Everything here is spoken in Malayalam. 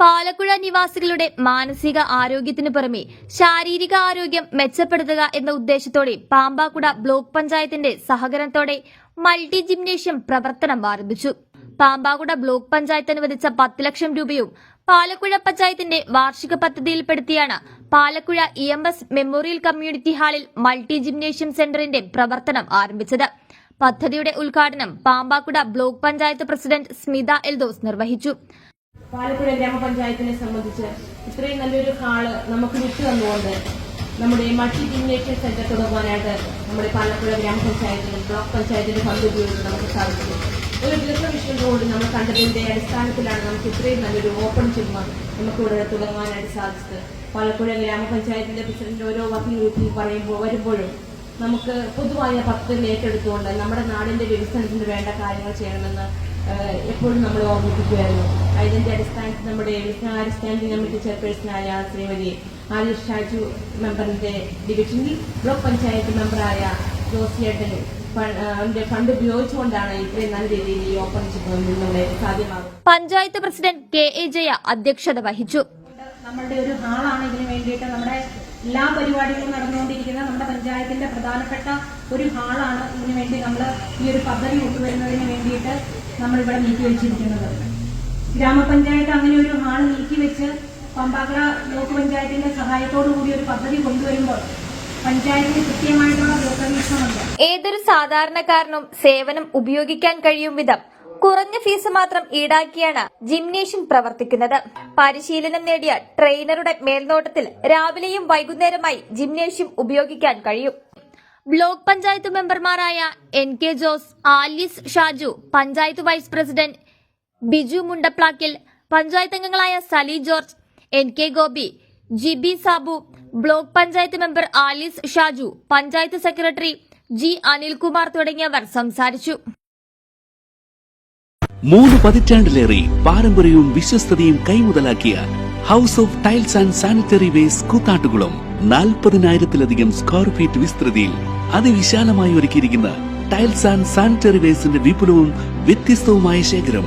പാലക്കുഴ നിവാസികളുടെ മാനസിക ആരോഗ്യത്തിനു പുറമെ ശാരീരിക ആരോഗ്യം മെച്ചപ്പെടുത്തുക എന്ന ഉദ്ദേശത്തോടെ പാമ്പാക്കുട ബ്ലോക്ക് പഞ്ചായത്തിന്റെ സഹകരണത്തോടെ മൾട്ടി ജിംനേഷ്യം പ്രവർത്തനം ആരംഭിച്ചു. പാമ്പാക്കുട ബ്ലോക്ക് പഞ്ചായത്ത് അനുവദിച്ച പത്ത് ലക്ഷം രൂപയും പാലക്കുഴ പഞ്ചായത്തിന്റെ വാർഷിക പദ്ധതിയിൽപ്പെടുത്തിയാണ് Palakuzha E M S memorial community ഹാളിൽ മൾട്ടി ജിംനേഷ്യം സെന്ററിന്റെ പ്രവർത്തനം ആരംഭിച്ചത്. പദ്ധതിയുടെ ഉദ്ഘാടനം പാമ്പാക്കുട ബ്ലോക്ക് പഞ്ചായത്ത് പ്രസിഡന്റ് സ്മിത എൽദോസ് നിർവഹിച്ചു. പാലക്കുഴ ഗ്രാമപഞ്ചായത്തിനെ സംബന്ധിച്ച് ഇത്രയും നല്ലൊരു ഹാൾ നമുക്ക് വിട്ടു തന്നുകൊണ്ട് നമ്മുടെ മൾട്ടി ജിംനേഷ്യം സെന്റർ തുടങ്ങാനായിട്ട് നമ്മുടെ പാലക്കുഴ ഗ്രാമപഞ്ചായത്തിനും ബ്ലോക്ക് പഞ്ചായത്തിന്റെ ഫണ്ട് ഉപയോഗിച്ച് നമുക്ക് സാധിച്ചു ഒരു ദീർഘവിഷൻ റോഡ് നമ്മൾ കണ്ടതിന്റെ അടിസ്ഥാനത്തിലാണ് നമുക്ക് ഇത്രയും നല്ലൊരു ഓപ്പൺ ജിം നമുക്ക് ഇവിടെ തുടങ്ങാനായിട്ട് സാധിച്ചത്. പാലക്കുഴ ഗ്രാമപഞ്ചായത്തിന്റെ പ്രസിഡന്റ് ഓരോ വർക്കിംഗ് ഗ്രൂപ്പിൽ പറയുമ്പോൾ വരുമ്പോഴും നമുക്ക് പൊതുവായ പദ്ധതികൾ ഏറ്റെടുത്തുകൊണ്ട് നമ്മുടെ നാടിന്റെ വികസനത്തിന് വേണ്ട കാര്യങ്ങൾ ചെയ്യണമെന്ന് എപ്പോഴും നമ്മൾ ഓർമ്മിപ്പിക്കുമായിരുന്നു അതിന്റെ അടിസ്ഥാനത്തിൽ നമ്മുടെ വിജ്ഞാന സ്റ്റാൻഡിംഗ് കമ്മിറ്റി ചെയർപേഴ്സണായ ശ്രീമതി ആലിഷ് ഷാജു മെമ്പറിന്റെ ഡിവിഷനിൽ ബ്ലോക്ക് പഞ്ചായത്ത് മെമ്പറായ ജോസിയേട്ടൻ അവന്റെ ഫണ്ട് ഉപയോഗിച്ചുകൊണ്ടാണ് ഇത്രയും നല്ല രീതിയിൽ ഈ ഓപ്പൺ നമ്മുടെ സാധ്യമാകുന്നത്. Panchayat president K A Jaya അധ്യക്ഷത വഹിച്ചു. നമ്മളുടെ ഒരു ഹാളാണ് ഇതിനു വേണ്ടിയിട്ട് നമ്മുടെ എല്ലാ പരിപാടികളും നടന്നുകൊണ്ടിരിക്കുന്ന നമ്മുടെ പഞ്ചായത്തിന്റെ പ്രധാനപ്പെട്ട ഒരു ഹാളാണ് ഇതിനു വേണ്ടി നമ്മൾ ഈ ഒരു പദ്ധതി കൊണ്ടുവരുന്നതിന് വേണ്ടിയിട്ട് നമ്മൾ ഇവിടെ നീക്കി വെച്ചിരിക്കുന്നത്. ഗ്രാമപഞ്ചായത്ത് അങ്ങനെ ഒരു ഹാൾ നീക്കി വെച്ച് പമ്പാക്കള ബ്ലോക്ക് പഞ്ചായത്തിന്റെ സഹായത്തോടു കൂടി ഒരു പദ്ധതി കൊണ്ടുവരുമ്പോൾ ഏതൊരു സാധാരണക്കാരനും സേവനം ഉപയോഗിക്കാൻ കഴിയും വിധം കുറഞ്ഞ ഫീസ് മാത്രം ഈടാക്കിയാണ് ജിംനേഷ്യം പ്രവർത്തിക്കുന്നത്. പരിശീലനം നേടിയ ട്രെയിനറുടെ മേൽനോട്ടത്തിൽ രാവിലെയും വൈകുന്നേരമായി ജിംനേഷ്യം ഉപയോഗിക്കാൻ കഴിയും. ബ്ലോക്ക് പഞ്ചായത്ത് മെമ്പർമാരായ N K Jose Alice Shaju panchayat vice president Biju Mundaplackal panchayat അംഗങ്ങളായ Sali George N K Gopi G B Sabu block panchayat member Alice Shaju panchayat secretary G Anilkumar തുടങ്ങിയവർ സംസാരിച്ചു. മൂന്ന് പതിറ്റാണ്ടിലേറെ പാരമ്പര്യവും വിശ്വസ്തതയും കൈമുതലാക്കിയ house of tiles and sanitary waste Koothattukulam നാൽപ്പതിനായിരത്തിലധികം square feet വിസ്തൃതിയിൽ അതിവിശാലമായി ഒരുക്കിയിരിക്കുന്ന ടൈൽസ് ആൻഡ് സാനിറ്ററി വേസ്റ്റിന്റെ വിപുലവും വ്യത്യസ്തവുമായ ശേഖരം